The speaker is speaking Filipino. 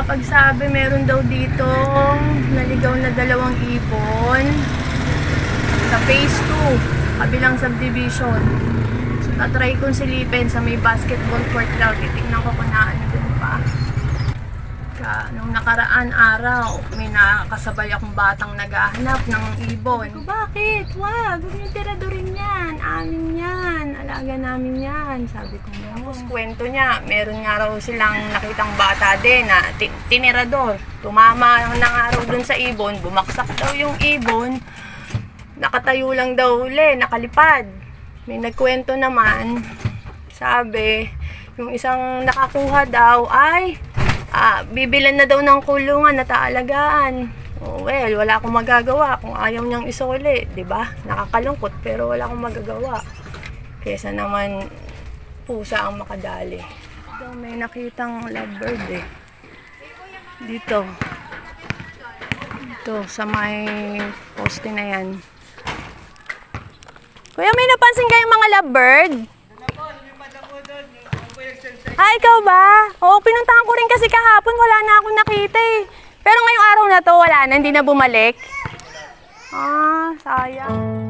nakapagsabi meron daw dito naligaw na dalawang ibon sa phase 2, kabilang subdivision. So, tatry kong silipin sa may basketball court daw. Titignan ko kung naan dun pa. Ka, nung nakaraan araw, may nakasabay akong batang naghahanap ng ibon. Ko, bakit? Wag, huwag niyo tiradurin. Alaga namin yan. Sabi ko nga. Tapos kwento niya, meron nga raw silang nakitang bata din na ti- tinirador. Tumama ng araw dun sa ibon, bumaksak daw yung ibon. Nakatayo lang daw uli, nakalipad. May nagkwento naman, sabi, yung isang nakakuha daw ay ah, bibilan na daw ng kulungan na taalagaan. Oh, well, wala akong magagawa kung ayaw niyang isuli, 'di ba? Nakakalungkot pero wala akong magagawa. Kesa naman pusa ang makadali. Ito, may nakitang lovebird eh. Dito. Dito, sa may poste na yan. Kuya, may napansin kayong mga lovebird? Ah, ikaw ba? Oo, pinuntahan ko rin kasi kahapon. Wala na akong nakita eh. Pero ngayong araw na to, wala na. Hindi na bumalik. Ah, sayang.